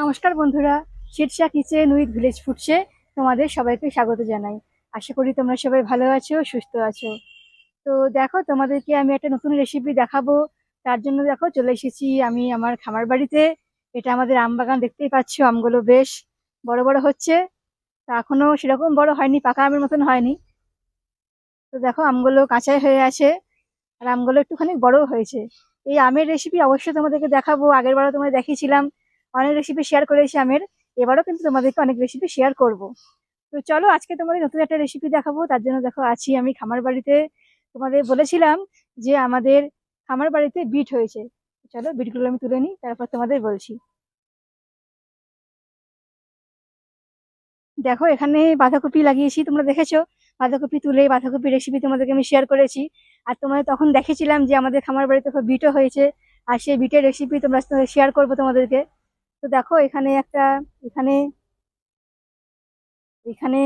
নমস্কার বন্ধুরা, Shirsha kitchen with village ফুডসে তোমাদের সবাইকে স্বাগত জানাই। আশা করি তোমরা সবাই ভালো আছো, সুস্থ আছো। তো দেখো, তোমাদেরকে আমি একটা নতুন রেসিপি দেখাবো। তার জন্য দেখো, চলে এসেছি আমি আমার খামার বাড়িতে। এটা আমাদের আম বাগান, দেখতেই পাচ্ছ, আমগুলো বেশ বড় বড় হচ্ছে। তা এখনও সেরকম বড় হয়নি, পাকা আমের মতন হয়নি। তো দেখো, আমগুলো কাঁচাই হয়ে আছে, আর আমগুলো একটুখানি বড়ও হয়েছে। এই আমের রেসিপি অবশ্যই তোমাদেরকে দেখাবো। আগের বারও তোমাদের দেখিয়েছিলাম অনেক রেসিপি শেয়ার করেছি আমের। এবারও কিন্তু তোমাদেরকে অনেক রেসিপি শেয়ার করব। তো চলো, আজকে তোমাদের নতুন একটা রেসিপি দেখাবো। তার জন্য দেখো, আছি আমি খামার বাড়িতে। তোমাদের বলেছিলাম যে আমাদের খামার বাড়িতে বিট হয়েছে। চলো বিটগুলো আমি তুলে নিই, তারপর তোমাদের বলছি। দেখো, এখানে বাঁধাকপি লাগিয়েছি, তোমরা দেখেছ? বাঁধাকপি তুলে, বাঁধাকপি রেসিপি তোমাদেরকে আমি শেয়ার করেছি। আর তোমাদের তখন দেখেছিলাম যে আমাদের খামার বাড়িতে খুব বিটও হয়েছে। আর সেই বিটের রেসিপি তোমরা শেয়ার করব তোমাদেরকে। তো দেখো এখানে একটা, এখানে এখানে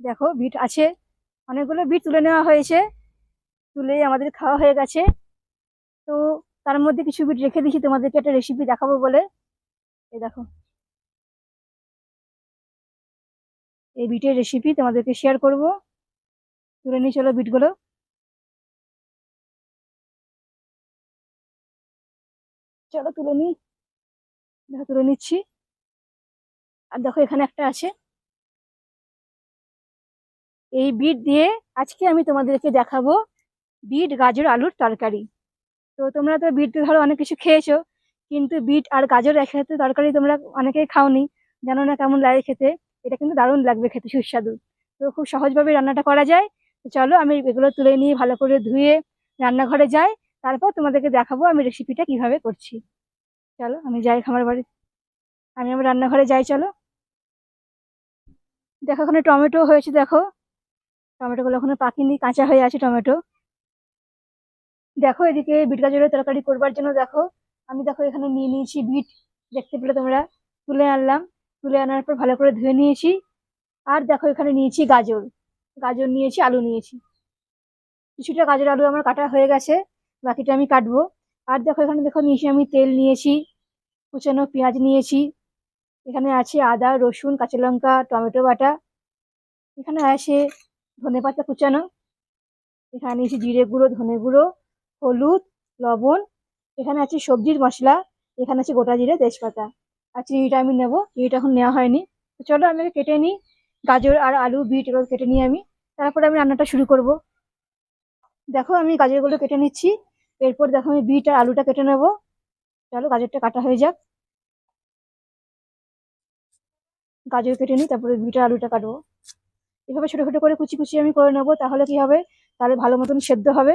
দেখো বিট আছে। অনেকগুলো বিট তুলে নেওয়া হয়েছে। তুলে আমাদের খাওয়া হয়ে গেছে। তো তার মধ্যে কিছু বিট রেখে দিয়েছি। তোমাদেরকে একটা রেসিপি দেখাবো বলে। এই দেখো। এই বিটের রেসিপি তোমাদেরকে শেয়ার করব। তুলে নিয়ে চলো বিটগুলো। চলো তুলে নিই। দেখো তুলে নিচ্ছি। আর দেখো এখানে একটা আছে। এই বিট দিয়ে আজকে আমি তোমাদেরকে দেখাবো বিট, গাজর, আলুর তরকারি। তো তোমরা তো বিট ধরো অনেক কিছু খেয়েছো, কিন্তু বিট আর গাজর একসাথে তরকারি তোমরা অনেকেই খাওনি। জানো না কেমন লাগে খেতে? এটা কিন্তু দারুণ লাগবে খেতে, সুস্বাদু। তো খুব সহজভাবে রান্নাটা করা যায়। তো চলো আমি এগুলো তুলে নিয়ে ভালো করে ধুয়ে রান্নাঘরে যাই। তারপর তোমাদেরকে দেখাবো আমি রেসিপিটা কীভাবে করছি। চলো, আমি যাই খামার বাড়ি। আমি আমার রান্নাঘরে যাই, চলো। দেখো ওখানে টমেটো হয়েছে, দেখো। টমেটোগুলো ওখানে পাকিনি, কাঁচা হয়ে আছে টমেটো। দেখো, এদিকে বিট গাজরের তরকারি করবার জন্য, দেখো। আমি দেখো, এখানে নিয়ে নিয়েছি বিট। দেখতে পেলে তোমরা। তুলে আনলাম। তুলে আনার পর ভালো করে ধুয়ে নিয়েছি। আর দেখো, এখানে নিয়েছি গাজর। গাজর নিয়েছি, আলু নিয়েছি। কিছুটা গাজর, আলু আমার কাটা হয়ে গেছে। বাকিটা আমি কাটবো। আর দেখো, এখানে দেখো নিয়েছি আমি তেল নিয়েছি, কুচানো পেঁয়াজ নিয়েছি। এখানে আছে আদা, রসুন, কাঁচা লঙ্কা, টমেটো বাটা। এখানে আছে ধনে পাতা কুচানো। এখানে নিয়েছি জিরে গুঁড়ো, ধনে গুঁড়ো, হলুদ, লবণ। এখানে আছে সবজির মশলা। এখানে আছে গোটা জিরে, তেজপাতা। আর চিনিটা আমি নেব, চিনিটা এখন নেওয়া হয়নি। চলো আমি কেটে নিই। গাজর আর আলু, বিট এগুলো কেটে নিই আমি। তারপরে আমি রান্নাটা শুরু করব। দেখো আমি গাজরগুলো কেটে নিচ্ছি। এরপর দেখো আমি বিট আর আলুটা কেটে নেব। চলো গাজরটা কাটা হয়ে যাক। গাজর কেটে নিই, তারপরে বিট আর আলুটা কাটবো। এভাবে ছোটো ছোটো করে কুচি কুচি আমি করে নেব, তাহলে কি হবে? তাহলে ভালো মতন সেদ্ধ হবে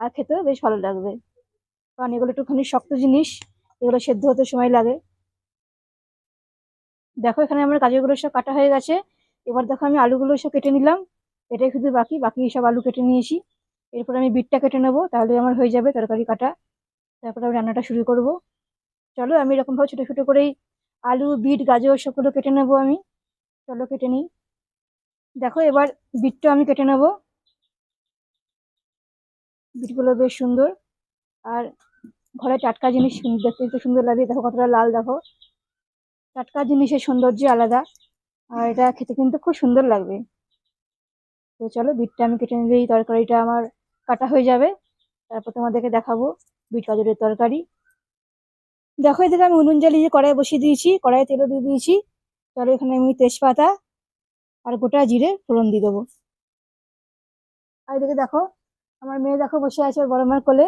আর খেতেও বেশ ভালো লাগবে। কারণ এগুলো একটুখানি শক্ত জিনিস, এগুলো সেদ্ধ হতে সময় লাগে। দেখো এখানে আমার গাজরগুলো সব কাটা হয়ে গেছে। এবার দেখো আমি আলুগুলো সব কেটে নিলাম। এটাই শুধু বাকি বাকি সব আলু কেটে নিয়েছি। এরপর আমি বিটটা কেটে নেব, তাহলে আমার হয়ে যাবে তরকারি কাটা। তারপরে আমি রান্নাটা শুরু করব। চলো, আমি এরকমভাবে ছোটো ছোটো করেই আলু, বিট, গাজর সবগুলো কেটে নেব আমি। চলো, কেটে নিই। দেখো, এবার বিটটা আমি কেটে নেব। বিটগুলো বেশ সুন্দর। আর ঘরে টাটকা জিনিস দেখতে তো সুন্দর লাগে। দেখো, কতটা লাল, দেখো। টাটকা জিনিসের সৌন্দর্য আলাদা। আর এটা খেতে কিন্তু খুব সুন্দর লাগবে। তো চলো, বিটটা আমি কেটে নিলেই তরকারিটা আমার কাটা হয়ে যাবে। তারপর তোমাদেরকে দেখাবো বিট গাজরের তরকারি। দেখো এদিকে আমি উনুন জ্বালিয়ে কড়াই বসিয়ে দিয়েছি। কড়াই তেলও দিয়ে দিয়েছি। চলো এখানে আমি তেজপাতা আর গোটা জিরে ফোড়ন দিয়ে দেবো। আর এদিকে দেখো, আমার মেয়ে দেখো বসে আছে বড় মার কোলে।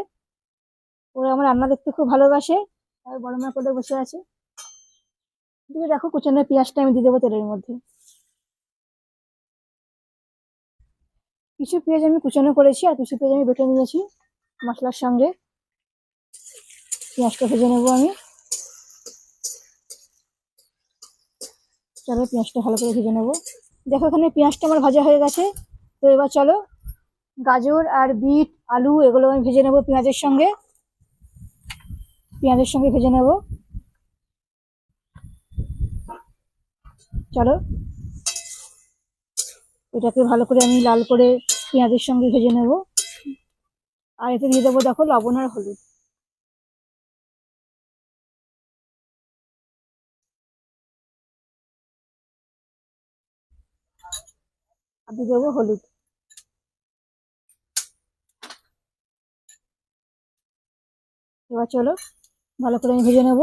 ওরা আমার রান্না দেখতে খুব ভালোবাসে, আর বড় মার কোলে বসে আছে। দিয়ে দেখো কুচানো পেঁয়াজটা আমি দিয়ে দেবো তেলের মধ্যে। কিছু পেঁয়াজ আমি কুচানো করেছি আর কিছু পেঁয়াজ আমি বেটে নিয়েছি মশলার সঙ্গে। পেঁয়াজটা ভেজে নেব আমি। চলো পেঁয়াজটা ভালো করে ভেজে নেব। দেখো এখানে পেঁয়াজটা আমার ভাজা হয়ে গেছে। তো এবার চলো গাজর আর বিট, আলু এগুলো আমি ভেজে নেব পেঁয়াজের সঙ্গে। পেঁয়াজের সঙ্গে ভেজে নেব। চলো এটাকে ভালো করে আমি লাল করে পেঁয়াজের সঙ্গে ভেজে নেব। আর এতে দিয়ে দেবো, দেখো, লবণ আর হলুদ। আর দিয়ে দেবো হলুদ। এবার চলো, ভালো করে আমি ভেজে নেব।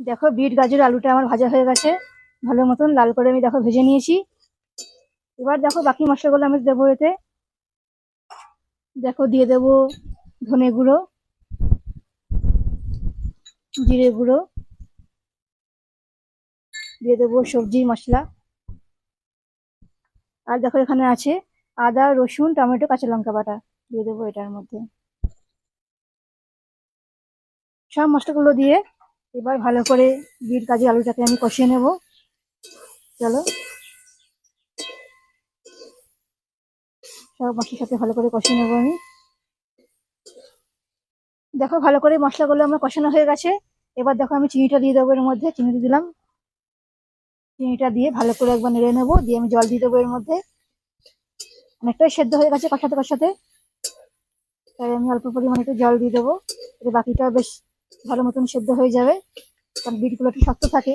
দেখো বিট গাজর আলুটা আমার ভাজা হয়ে গেছে। ভালো মতন লাল করে আমি দেখো ভেজে নিয়েছি। এবার দেখো বাকি মশলাগুলো আমি দেবো এতে। দেখো দিয়ে দেবো ধনে গুঁড়ো, জিরে গুঁড়ো, দিয়ে দেবো সবজি মশলা। আর দেখো এখানে আছে আদা, রসুন, টমেটো, কাঁচা লঙ্কা বাটা দিয়ে দেবো এটার মধ্যে। সব মশলাগুলো দিয়ে এবার ভালো করে বিট কাজে আলুটাকে আমি কষিয়ে নেব। চলো। সব মশলার সাথে ভালো করে কষিয়ে নেব আমি। দেখো ভালো করে মশলাগুলো আমার কষানো হয়ে গেছে। এবার দেখো আমি চিনিটা দিয়ে দেবো এর মধ্যে, চিনি দিয়ে দিলাম। চিনিটা দিয়ে ভালো করে একবার নেড়ে নেব, দিয়ে আমি জল দিয়ে দেবো এর মধ্যে। অনেকটাই সেদ্ধ হয়ে গেছে কষাতে কষাতে। তাই আমি অল্প পরিমাণে একটু জল দিয়ে দেবো। বাকিটা বেশ ভালো মতন সেদ্ধ হয়ে যাবে। কারণ বিটগুলো একটু শক্ত থাকে।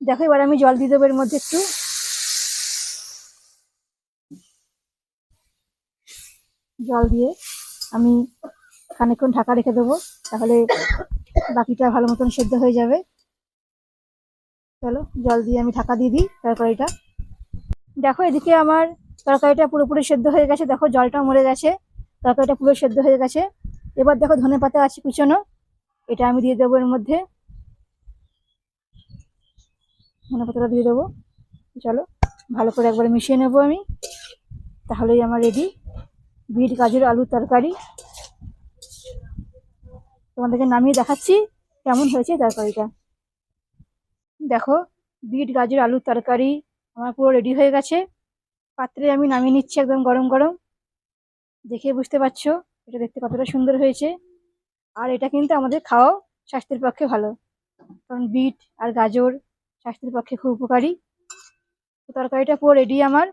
দেখো, এবার আমি জল দিয়ে দেবো এর মধ্যে একটু। জল দিয়ে আমি খানিকক্ষণ ঢাকা রেখে দেবো। তাহলে বাকিটা ভালো মতন সেদ্ধ হয়ে যাবে। চলো, জল দিয়ে আমি ঢাকা দিয়ে দিই তরকারিটা। দেখো, এদিকে আমার তরকারিটা পুরোপুরি সেদ্ধ হয়ে গেছে। দেখো জলটা মরে গেছে। তরকারিটা পুরো সেদ্ধ হয়ে গেছে। এবার দেখো ধনে পাতা আছে কুচনো। এটা আমি দিয়ে দেবো এর মধ্যে। ধনে পাতাটা দিয়ে দেবো। চলো, ভালো করে একবার মিশিয়ে নেব আমি। তাহলেই আমার রেডি বিট, গাজর আলুর তরকারি। তোমাদেরকে নামিয়ে দেখাচ্ছি কেমন হয়েছে তরকারিটা। দেখো, বিট, গাজর আলুর তরকারি আমার পুরো রেডি হয়ে গেছে। পাত্রে আমি নামিয়ে নিচ্ছি একদম গরম গরম। দেখে বুঝতে পারছ? এটা দেখতে কতটা সুন্দর হয়েছে। আর এটা কিন্তু আমাদের খাওয়াও স্বাস্থ্যের পক্ষে ভালো। কারণ বিট আর গাজর স্বাস্থ্যের পক্ষে খুব উপকারী। তরকারিটা পুরো রেডি আমার।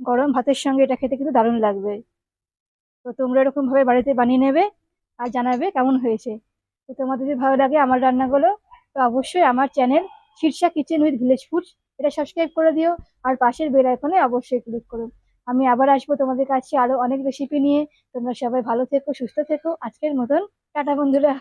গরম ভাতের সঙ্গে এটা খেতে কিন্তু দারুণ লাগবে। তো তোমরা এরকমভাবে বাড়িতে বানিয়ে নেবে আর জানাবে কেমন হয়েছে। তো তোমাদের যদি ভালো লাগে আমার রান্নাগুলো, তো অবশ্যই আমার channel Shirsha kitchen with village foods এটা সাবস্ক্রাইব করে দিও। আর পাশের বেল আইকনে অবশ্যই ক্লিক করো। আমি আবার আসব তোমাদের কাছে আরও অনেক রেসিপি নিয়ে। তোমরা সবাই ভালো থেকো, সুস্থ থেকো। আজকের মতন, টাটা বন্ধুরা।